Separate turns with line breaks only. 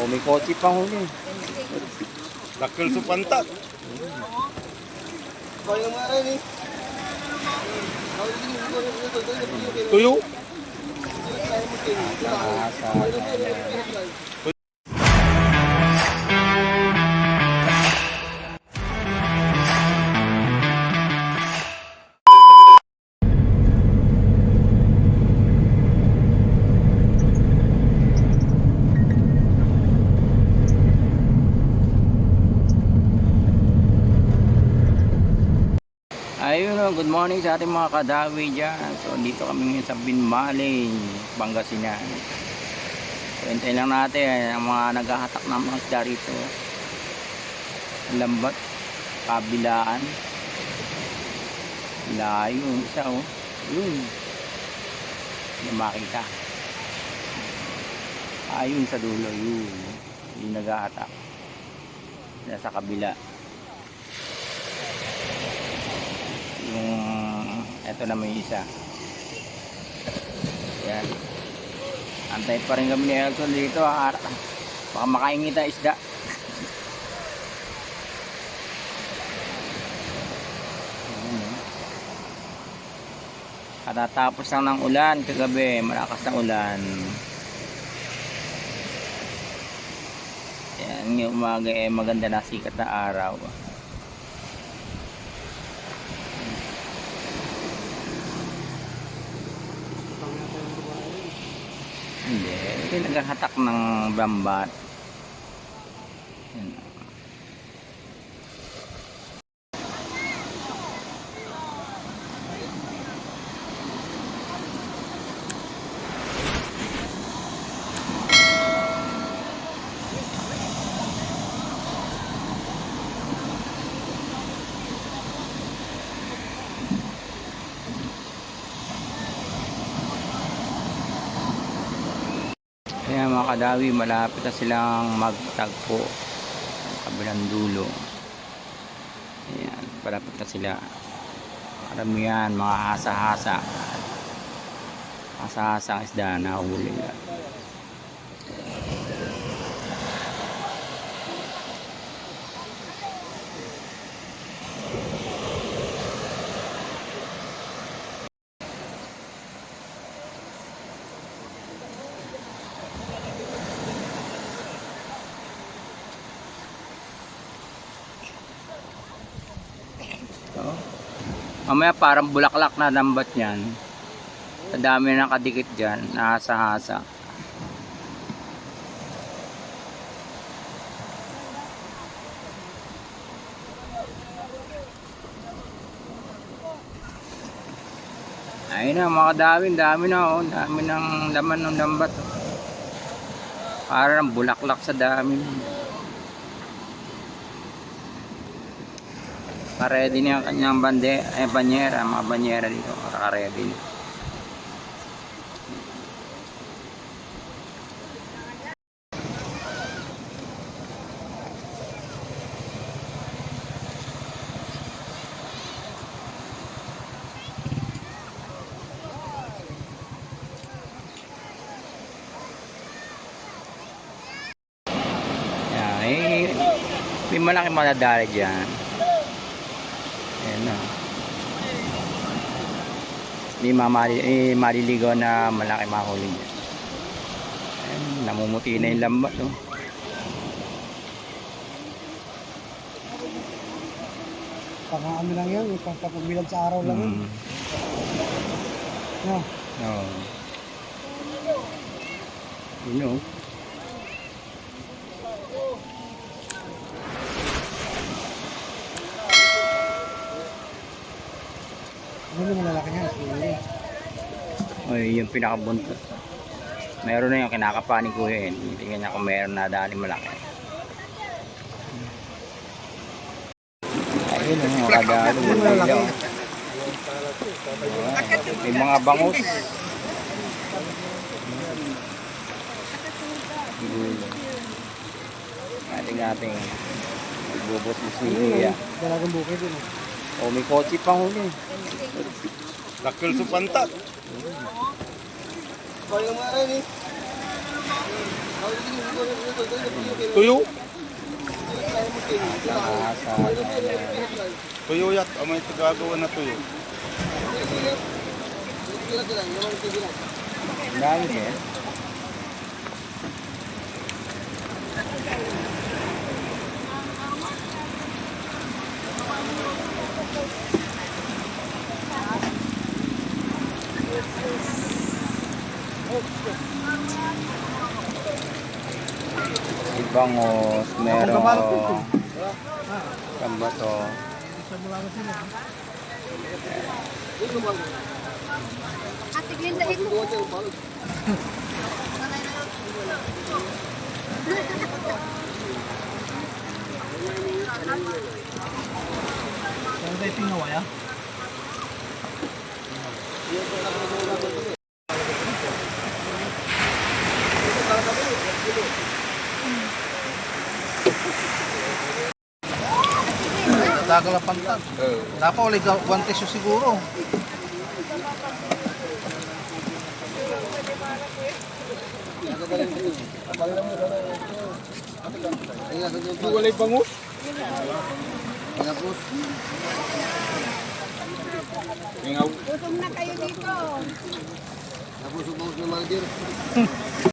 O may kotse pa huli.
Lakil sa pantat. Tuyo.
Ah, Good morning sa ating mga kadawi dyan. So, dito kami ngayon sa Binmaling, Pangasinan. So, hintayin lang natin ang mga naghahatak ng mga isda rito. Lambat, kabilaan. Layo, isa o. Yun. Hindi makita. Ayun sa dulo, yun. Yung naghahatak. Nasa kabila. Yung eto na may isa. Yan antay pa rin kami ni Elton dito ah. baka makaingit ang isda. Katatapos lang ng ulan kagabi. Malakas na ulan. Yan yung umaga eh maganda na sikat na araw Hindi. Hindi naghahatak ng bambat. Yan. Mga kadawi, malapit na silang magtagpo kabilang dulo. Ayan, malapit na sila. Karamihan, mga hasa-hasa. Hasa-hasa isda na huli. Mamaya parang bulaklak na lambat yan. Sa dami na nakadikit dyan, nahasa-hasa. Ayun na, mga dami, dami na oh. Dami ng laman ng lambat. Oh. Parang bulaklak sa dami. Naka-ready na ang kanyang bande, eh, banyera, mga banyera dito. Naka-ready na. Yan, eh, may malaki madadali dyan. Ayan na. May mamali, eh, maliligaw na malaki mahuli dyan. Ayan, namumuti na yung lambat. Oh.
Pang ano lang yan, pang pagbilag sa araw lang yan.
Mm.
No,
Oh. You know.
Yung malalaki niya? Sige.
Ay, yung pinakabuntot. Meron na yung kinakapa ni Kuya Hen. Tingnan niya kung meron na dali malaki. Ayun, yung mga kadalo.
Yung.
May mga bangus. Ating ating magbubos si Kuya.
Dalagang bukid yun. Eh.
O may kotse pa huli.
Lakil sa pantat. Tuyo.
Nasa,
Tuyo yat. Ang may tagagawa na tuyo.
dami din. Bangos, meron kambato.
Ate Glinda, ito.
Ano ba yung pinaway ah? Tagal na pantag. Dapat ulit one tissue siguro.
Walay bangus. Ingaw.
Gutom na kayo dito.
Nabusog-busog na mga